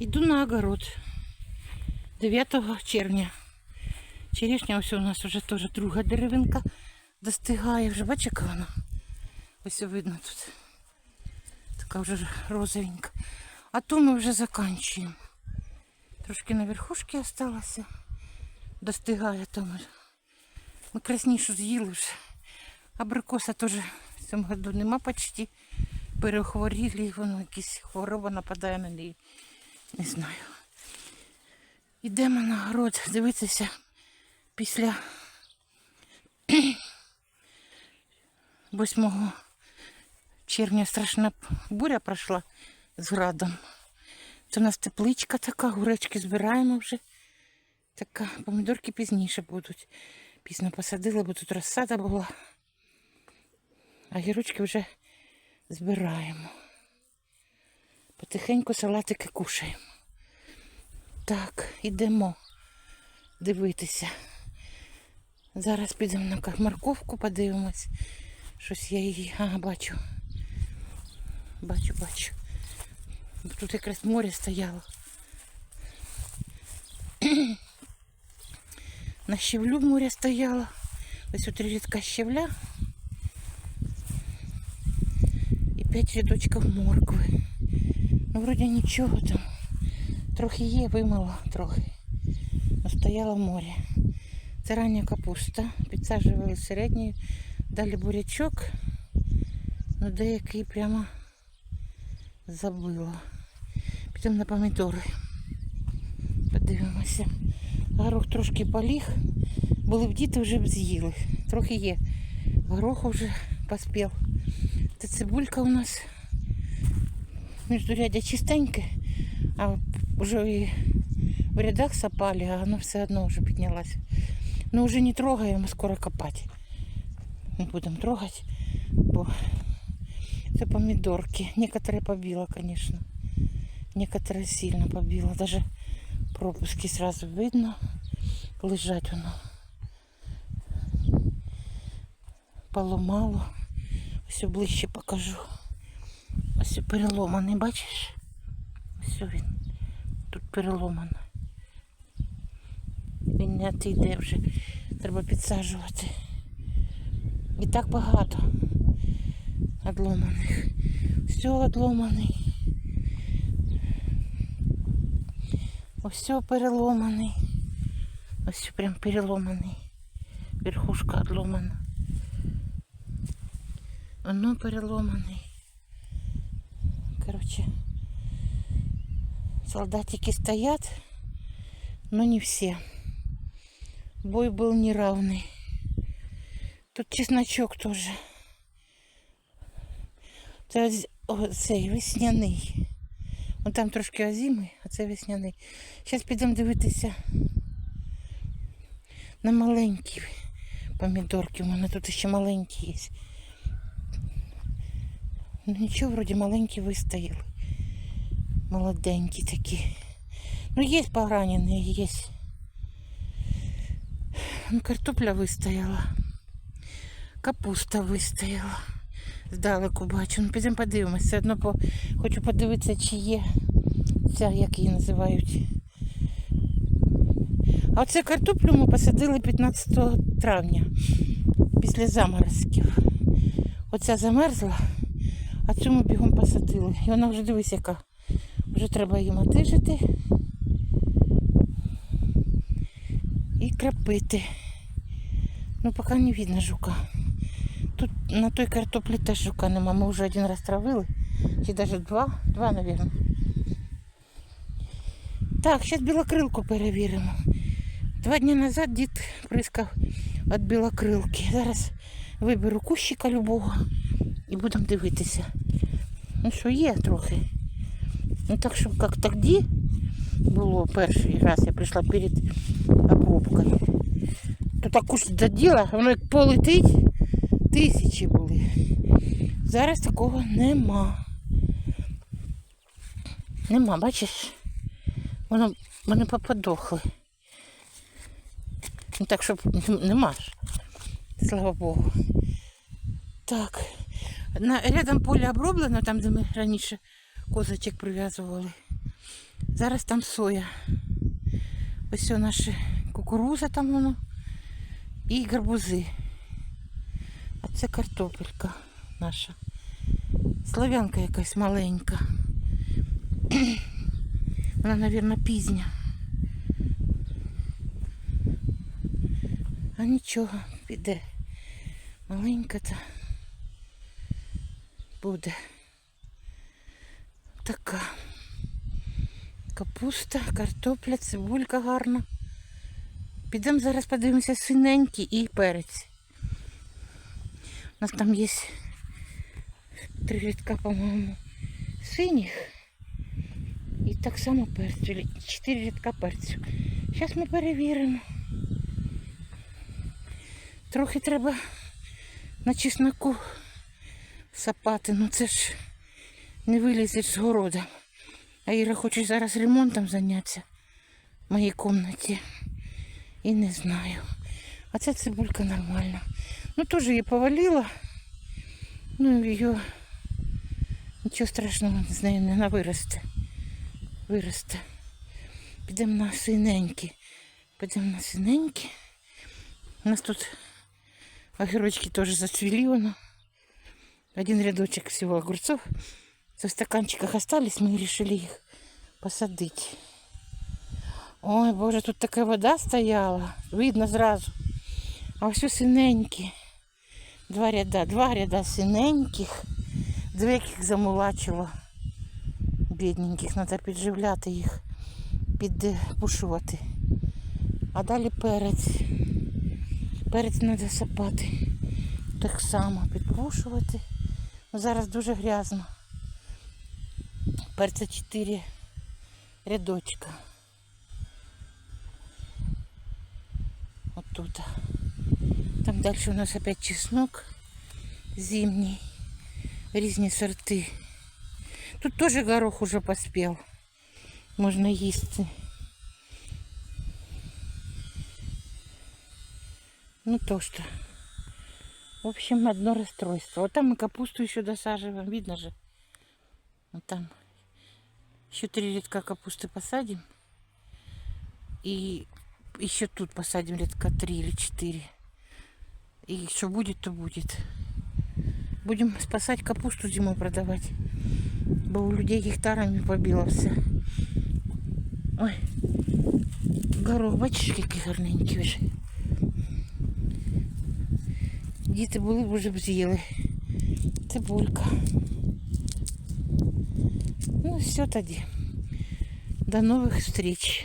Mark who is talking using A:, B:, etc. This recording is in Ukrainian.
A: Йду на огород 9 червня. Черешня ось у нас вже теж друга деревинка достигає. Вже бачиш, яка вона? Ось видно тут. Така вже розовенька. А ту ми вже закінчуємо. Трошки на верхушці осталося. Достигає там. Ми краснішу з'їли вже. Абрикоса теж в цьому году нема почти. Перехворіли, воно якась хвороба нападає на неї. Не знаю. Йдемо на город дивитися після 8 червня страшна буря пройшла з градом. Це у нас тепличка така, гуречки збираємо вже. Така, помідорки пізніше будуть. Пізно посадили, бо тут розсада була. А гірочки вже збираємо. Потихеньку салатики кушаємо. Так, ідемо дивитися. Зараз підемо на морковку, подивимось. Щось я її. Ага, бачу. Бачу, бачу. Тут якраз море стояло. На щевлю море стояло. Ось тут рідка щевля. І п'ять рядочків моркви. Ну, вроді нічого там. Трохи є, вимило трохи. Но стояло море. Це рання капуста. Підсаджували середньою. Далі бурячок. Ну деякий прямо забило. Підемо на помідори. Подивимося. Горох трошки поліг. Були б діти, вже б з'їли. Трохи є. Гороху вже поспів. Це цибулька у нас міждурядя чистеньке, а вже і в рядах сапали, а воно все одно вже піднялося. Ну вже не трогаємо, скоро копати. Не будемо трогати, бо це помідорки. Некоторые побило, конечно. Некоторые сильно побило. Даже пропуски сразу видно. Лежать воно. Поломало. Ось ближче покажу. Ось переломаний, бачиш? Ось він. Тут переломано. Він не отійде вже. Треба підсаджувати. І так багато одломаних. Все одломаний. Ось все переломаний. Ось прям переломаний. Верхушка отломана. Оно переломаний. Короче, солдатики стоят, но не все. Бой был неравный. Тут чесночок тоже. Це цей весняний. Вон там трошки озимий, а це весняний. Зараз підемо дивитися на маленькі помідорки. У мене тут ще маленькі є. Ну нічого, вроді маленькі вистояли. Молоденькі такі. Ну, є поранені, є. Ну, картопля вистояла. Капуста вистояла. Здалеку бачу. Ну, підемо подивимося. Одно по... хочу подивитися, чи є ця, як її називають. А оце картоплю ми посадили 15 травня після заморозків. Оця замерзла, а ми бігом посадили. І вона вже дивись, яка. Вже треба її мотижити і крапити. Ну, поки не видно жука. Тут на той картоплі теж жука нема. Ми вже один раз травили. Чи навіть два. Два, мабуть. Так, зараз білокрилку перевіримо. Два дні назад дід прискав від білокрилки. Зараз виберу кущика любого і будемо дивитися. Ну що є трохи. Ну так, щоб як тоді було перший раз, я прийшла перед обробкою. То так куш доділа, воно як полетить, тисячі були. Зараз такого нема. Нема, бачиш? Воно вони поподохли. Ну так, щоб нема ж. Слава Богу. Так. На, рядом поле оброблено, там, де ми раніше козочок прив'язували. Зараз там соя. Ось наші кукуруза там воно. І гарбузи. А це картопелька наша. Славянка якась маленька. Вона, мабуть, пізня. А нічого, піде. Маленька та буде. Така. Капуста, картопля, цибулька гарна. Підемо зараз подивимося синенький і перець. У нас там є три рядка, по-моєму, синіх. І так само перцю. Чотири рядка перцю. Зараз ми перевіримо. Трохи треба на чесноку сапати, ну це ж не вилізеш з города. А Іра хоче зараз ремонтом зайнятися в моїй кімнаті. І не знаю. А ця цибулька нормальна. Ну теж її повалила. Ну її нічого страшного з нею не виросте. Виросте. Підемо на синенькі. Підемо на синенькі. У нас тут огірочки теж зацвіли воно. Один рядочек всего огурцов. В стаканчиках остались, мы решили их посадить. Ой, боже, тут така вода стояла. Видно зразу. А все синенькі. Два ряда, два ряда синеньких. Дві яких замулачило. Бідненьких, треба підживляти їх, підпушувати. А далі перець. Перець треба сапати. Так само підпушувати. Ну, зараз дуже грязно. Перця 4 рядочка. Вот тут. Там дальше у нас опять чеснок зимний. Різні сорти. Тут тоже горох уже поспел. Можна їсти. Ну то что. В общем, одно расстройство. Вот там мы капусту еще досаживаем. Видно же. Вот там. Еще три редка капусты посадим. И еще тут посадим редка три или четыре. И что будет, то будет. Будем спасать капусту зимой продавать. Бо у людей гектарами побило все. Ой. Горох, бачиш, який гарненький вже. Діти були б вже б з'їли. Цибулька. Ну, все тоді. До нових встреч.